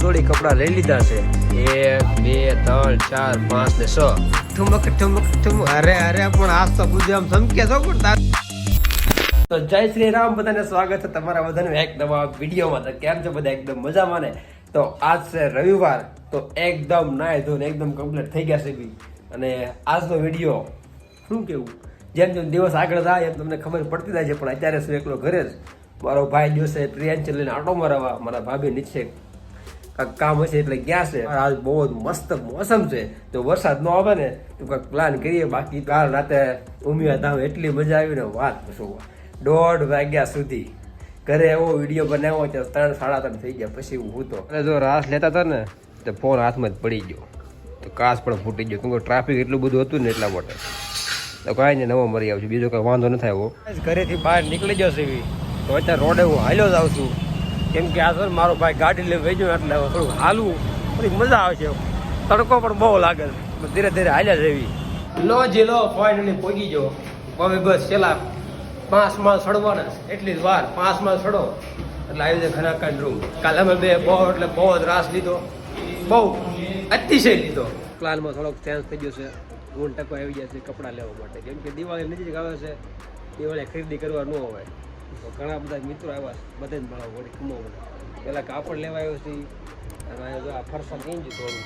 જોડી કપડા લઈ લીધા છે. એક બે ત્રણ ચાર પાંચ ને છ. ઠુમક ઠુમક ઠુમક. અરે અરે પણ આજ તો બધું આમ ધમકે છો પણ તાર તો જય શ્રી રામ બધાને સ્વાગત છે તમારા બધાને એક નવા વિડીયોમાં. તો કેમ છો બધા? એકદમ મજામાં ને? તો આજ છે રવિવાર, તો એકદમ નાય ધોને એકદમ કમ્પ્લીટ થઈ ગયા છે બી. અને આજનો વીડિયો શું કેવું? જેમ જેમ દિવસ આગળ થાય એમ તમને ખબર પડતી થાય છે, પણ અત્યારે શું એકલો ઘરે જ. મારો ભાઈ દિવસે ટ્રેન ચલાવીને આટો મારવા, મારા ભાભી નીચે કાંક કામ હશે એટલે ગયા છે. આજ બહુ જ મસ્ત મોસમ છે. તો વરસાદ ન આવે ને, તો કાંઈક પ્લાન કરીએ, બાકી કાલ રાતે ઉમિયા ધામ એટલી મજા આવી ને વાત પૂછો દોઢ વાગ્યા સુધી. ઘરે એવો વીડિયો બનાવ્યો છે ત્રણ સાડા ત્રણ થઈ ગયા, પછી હું હતો. અને જો રાસ લેતા હતા ને, તો ફોન હાથમાં જ પડી ગયો. તો કાચ પણ ફૂટી ગયો, કેમ કે ટ્રાફિક એટલું બધું હતું ને એટલા માટે. તો કાંઈ નહીં, નવો મરી આવશે, બીજો કંઈ વાંધો નથી આવ્યો. ઘરેથી બહાર નીકળી જશે એવી તો અત્યારે રોડે હું હાલ્યો જ આવું છું. કેમ કે આ સર મારો ભાઈ ગાડી લઈને વેચ્યો એટલે થોડું હાલવું થોડીક મજા આવશે તડકો પણ બહુ લાગે છે. ધીરે ધીરે હાલ્યા જેવી લો જે, લો ફાઇનલી પહોંચી ગયો. હવે બસ છેલ્લા પાંચ માસ સડવાના છે. એટલી જ વાર પાંચ માસ સડો. એટલે આવી જાય ઘણા કાંડ રૂમ. કાલે અમે બે બહુ એટલે બહુ જ રાસ લીધો. બહુ અતિશય લીધો. પ્લાનમાં થોડોક ચેન્જ થઈ ગયો છે. ઊન ટકો આવી જાય છે કપડાં લેવા માટે. કેમ કે દિવાળી નજીક આવે છે. દિવાળી ખરીદી કરવા ન હોય. તો ઘણા બધા મિત્રો આવ્યા છે. બધાને મળવા વળી કમાવું પહેલાં કાપડ લેવા આવ્યો છે. અને આ ફરસાણ થઈ ગયું થોડું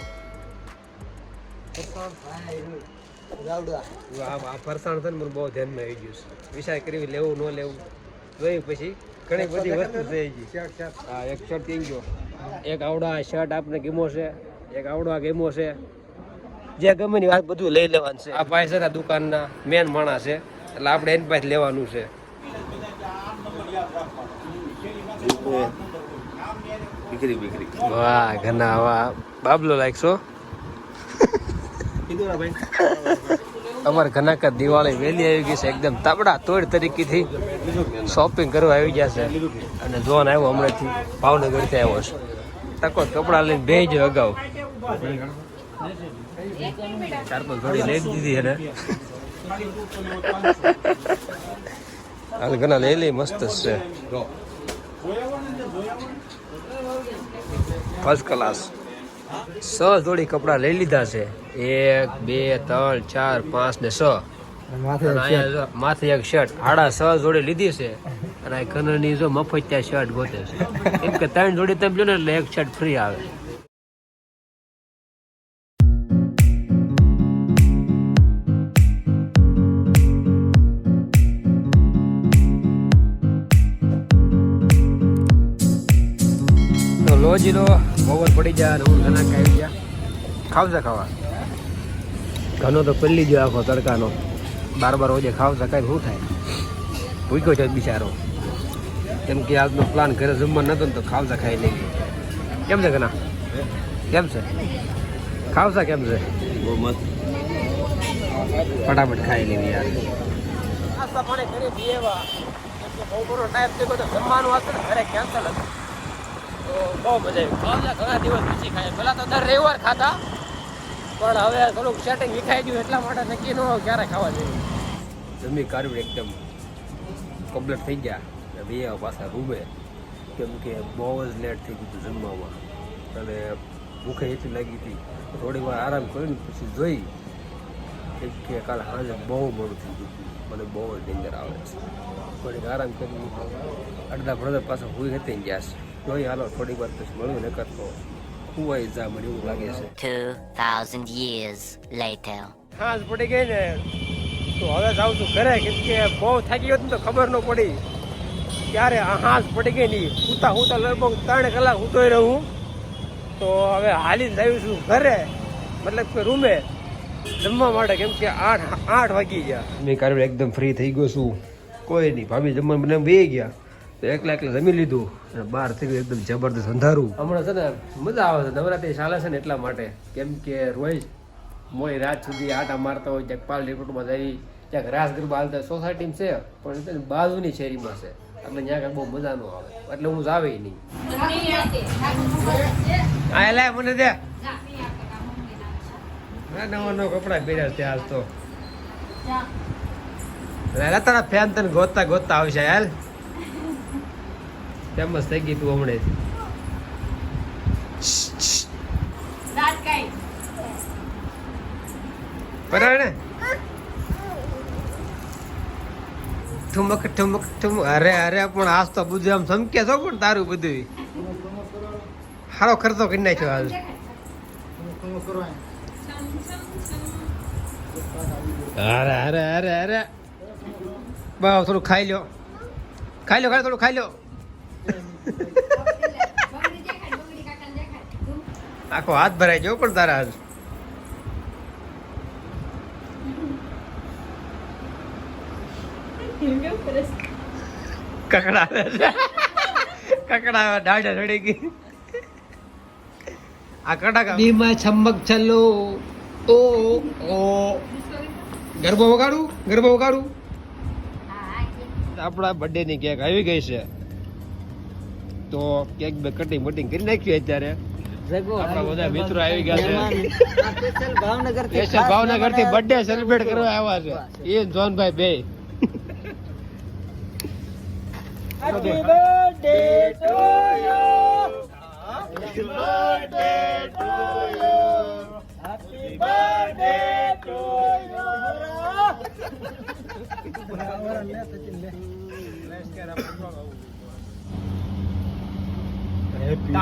થોડું આ આ ફરસાણ છે ને મને બહુ ધ્યાનમાં આવી ગયું છે. વિચાર કરી લેવું ન લેવું. જોઈ પછી ઘણી બધી વસ્તુ થઈ ગઈ. હા એક શર્ટ થઈ ગયો. એક આવડા શર્ટ આપને ગીમો છે એક આવડા ગીમો છે. જે ગમે ની વાત બધું લઈ લેવાનું છે. આ ભાઈ છે ને દુકાનના મેન માણસ છે એટલે આપણે એની પાસે લેવાનું છે. બીકરી બીકરી વાહ ઘણા વાહ. બાબલો લાગશો. ભાઈ? અમારે ઘણા કા દિવાળી વહેલી આવી ગઈ છે, એકદમ તાબડા તોડ તરીકેથી શોપિંગ કરવા આવી ગયા છે. અને જોન આવ્યો હમણાંથી, ભાવનગરથી આવ્યો છે. તકો કપડાં લઈને બે જ અગાઉ. ચાર પાંચ ઘડી લઈ દીધી એને. હાલ ઘણા લઈ લઈ મસ્ત છે. ફર્સ્ટ ક્લાસ સ જોડી કપડાં લઈ લીધા છે. એક બે ત્રણ ચાર પાંચ ને છ. માથે એક શર્ટ હાડા છ જોડે લીધી છે. અને આ કલરની જો મફત ત્યાં શર્ટ ગોતે છે. એમ કે ત્રણ જોડી તમે લો ને એટલે એક શર્ટ ફ્રી આવે. તો લોજી લો. બપોર પડી જાય હું ઘણા ખાઈ ગયા. ખાવશે ખાવા. ઘનો તો પલ્લી ગયો આખો તડકાનો. બાર બાર રોજે ખાવ શકાય શું થાય? ભૂખ્યો છે બિચારો. કેમ કે આજનો પ્લાન ઘરે જમવા નતો ને તો ખાવસા ખાઈ લઈ કેમ છે ઘણા? કેમ છે? ખાવસા કેમ છે? બહુ મસ્ત. ફટાફટ ખાઈ લેવી યાર. જમવાનું હશે ને ઘરે કેન્સલ હતું તો બહુ મજા આવી. ઘણા દિવસ પછી ખાય પેલા તો દર રવિવાર ખાતા. પણ હવે થોડુંક સેટિંગ વિખાઈ ગયું એટલા માટે નક્કી ન ક્યારે ખાવા જોઈએ જમી કાઢવી એકદમ. કમ્પ્લીટ થઈ ગયા. અને બે પાછા રૂમે. કેમ કે બહુ જ લેટ થઈ ગયું જમવામાં. અને ભૂખે એટલી લાગી હતી. થોડી વાર આરામ કરીને પછી જોઈ. કેમ કે કાલે સાંજે બહુ મોડું થઈ ગયું મને બહુ જ ડેન્જર આવે છે. થોડીક આરામ કરીને અડધા બ્રધર પાસે હુઈ હતી ગયા છે જોઈ હાલો, થોડીક વાર પછી મળ્યું ન કરતો ખુવાઈ જા મને એવું લાગે છે. 2,000 years later. હાંસ પડી ગઈ ને તો હવે જાઉં છું ઘરે કેમ કે બહુ થાકી ગયો ને તો ખબર ન પડી. ક્યારે આ હાંસ પડી ગઈ નહીં ઉતા ઉતા લગભગ ત્રણ કલાક ઉતોય રહું. તો હવે હાલીને થયું છું ઘરે મતલબ કે રૂમે. જમવા માટે કેમ કે આઠ આઠ વાગી ગયા. મેં કાલે એકદમ ફ્રી થઈ ગયો છું. કોઈ નહીં ભાભી જમવા મને બે ગયા. તો એકલા એકલા જમી લીધું અને બહાર થઈ ગયું એકદમ જબરદસ્ત અંધારું. હમણાં છે ને મજા આવે છે. નવરાત્રી ચાલે છે ને એટલા માટે. કેમ કે રોજ મોડી રાત સુધી આટા મારતા હોય ક્યાંક પાલ રિપોર્ટમાં જઈ ક્યાંક રાસ ગરબા હાલતા સોસાયટીમાં છે પણ બાજુની શેરીમાં છે. એટલે ત્યાં કાંઈ બહુ મજા ન આવે. એટલે હું જાવે નહીં. હા એટલે મને દે. ના નવા નવા કપડા પહેર્યા છે આજ તો. તારા ફેન તને ગોતતા ગોતતા આવશે હાલ. ફેમસ થઈ ગઈ તું હમણે. બરાબર ને ઠુમક ઠુમક. ઠુમ અરે અરે, પણ આજ તો બધું આમ સમકે છો પણ તારું બધું હારો ખર્ચો કરી નાખ્યો આજ. અરે અરે અરે અરે. બસ, થોડું ખાઈ લો ખાઈ લો ખાઈ થોડું ખાઈ લો આખો હાથ ભરાઈ ગયો પણ તારા હાથ. કકડા કકડા ડાઢા રડી ગઈ. આ કડા બીમાં છમક છલ્લો. ઓ ઓ. ગરબો વગાડું? ગરબો વગાડું? આપણા બર્થડે ની કેક આવી ગઈ છે. તો કેક બે કટિંગ બટિંગ કરી નાખ્યું અત્યારે. આપણા બધા મિત્રો આવી ગયા છે. સ્પેશિયલ ભાવનગરથી બર્થડે સેલિબ્રેટ કરવા આવ્યા છે. એ જોનભાઈ બે. Happy birthday to you. Happy birthday to you.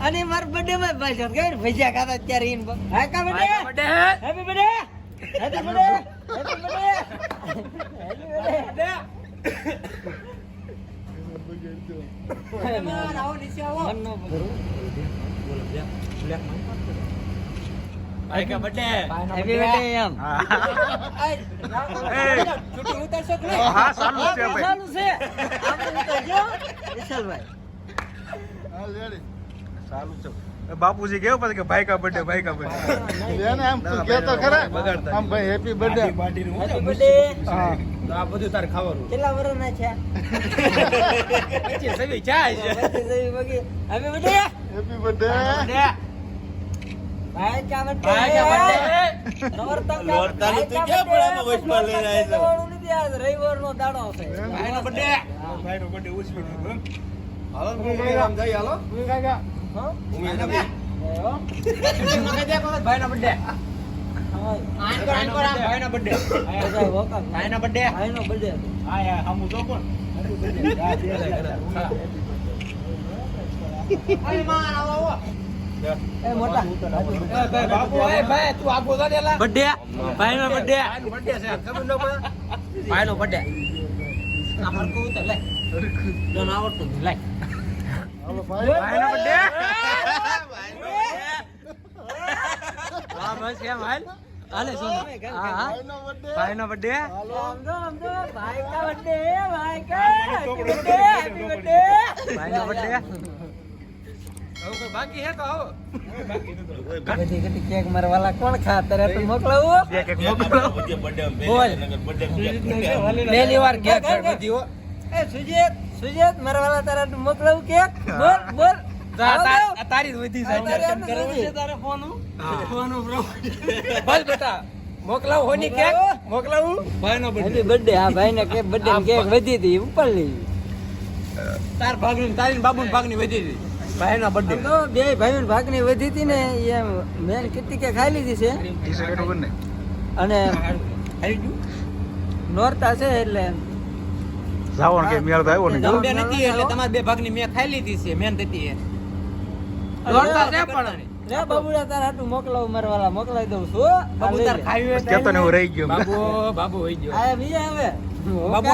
અને મારા બર્થડે માં ભાઈ જો કે ભજીયા ખાતા અત્યારે in happy birthday happy birthday happy birthday happy birthday happy birthday એમ છૂટી ઉતારશો કે હા, ચાલુ છે ભાઈ. ચાલુ છે આપણે ઉતારજો વિશાલભાઈ બાપુજી કેવું પછી કે ભાઈ કા બર્થડે ભાઈ કા બર્થડે આમ તું કે તો ખરા. આમ ભાઈ હેપી બર્થડે હેપી બર્થડે હા. આ બધું તારે ખાવાનું. કેટલા વર્ષના છે? પછી સવી જાય છે હેપી બર્થડે હેપી બર્થડે ભાઈ કા બર્થડે ભાઈ કા birthday. નવરતા કા તું ક્યાં નથી આજ દાડો છે ભાઈનો birthday. બર્થડે. હા. ભાઈ, બાપુ, એ ભાઈ, દેલા. બર્થડે બર્થડે ન પડે? ભાઈનો birthday. આ હરખું ઉતાર લે જો આવડતું લાય હાલ હાલે હા ભાઈનો બર્થડે જો ભાઈ નો બર્થડે ભાઈ નો બર્થડે બાકી હે તો આવો. કેક મારા કોણ ખા તારે તું મોકલાવું. કેક મોકલાવો. બોલ. પહેલી વાર કેક ખરીદી એ સુજેત સુજેત મારા વાલા તારે તું મોકલાવું કેક? બોલ બોલ. તો આ તાર- વધી છે તારે અત્યારે. આનું સુજી. બસ બેટા મોકલાવું હોની કેક? મોકલાવું. હેપી બર્થડે હા ભાઈને કેક બર્થડે કેક વધી હતી ઉપર લઈ. તાર ભાગની તારી બાબુ ભાગની વધી હતી. ભાઈનો બર્થડે તો બે ભાઈઓ ભાગની વધી હતી ને એમ મેન કેટલી કે ખાઈ લીધી છે. અને નોરતા છે એટલે જાવણ કે મેળ આવ્યો ને બે નથી એટલે તમાર બે ભાગની મેં ખાઈ લીધી છે મેન થતી એ. નોરતા છે પણ. રે બાબુડા તાર હાટું મોકલાવ મારા મોકલાઈ દઉં છું. બાબુ તાર ખાવી હોય કેતો ને હું રહી ગયો. બાબુ બાબુ હોઈ ગયો. આ બીજા હવે બાબુ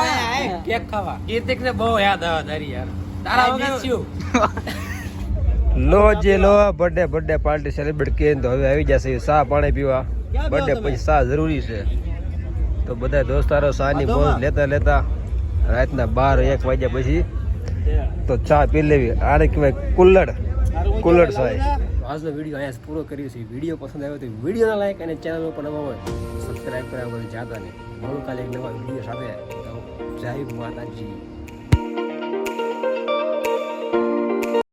કેક ખાવા. કીર્તિક ને બહુ યાદ આવે તારી યાર. તારા વગર લો જે લો બર્થડે બર્થડે પાર્ટી સેલિબ્રેટ કરીને તો હવે આવી જશે સા પાણી પીવા. બર્થડે પછી સા જરૂરી છે. તો બધા દોસ્તારો સાની મોજ લેતા લેતા રાતના બાર એક વાગ્યા પછી તો. ચા પી લેવી. આને કહેવાય કુલ્લડ. કુલ્લડ સાહેબ. આજનો વીડિયો અહીંયા પૂરો કર્યો છે વીડિયો પસંદ આવ્યો તો વિડીયોના લાઈક અને ચેનલ પર નવા હોય સબસ્ક્રાઈબ કરવા જાતા નહીં. મળું કાલે એક નવા વીડિયો સાથે. જય માતાજી.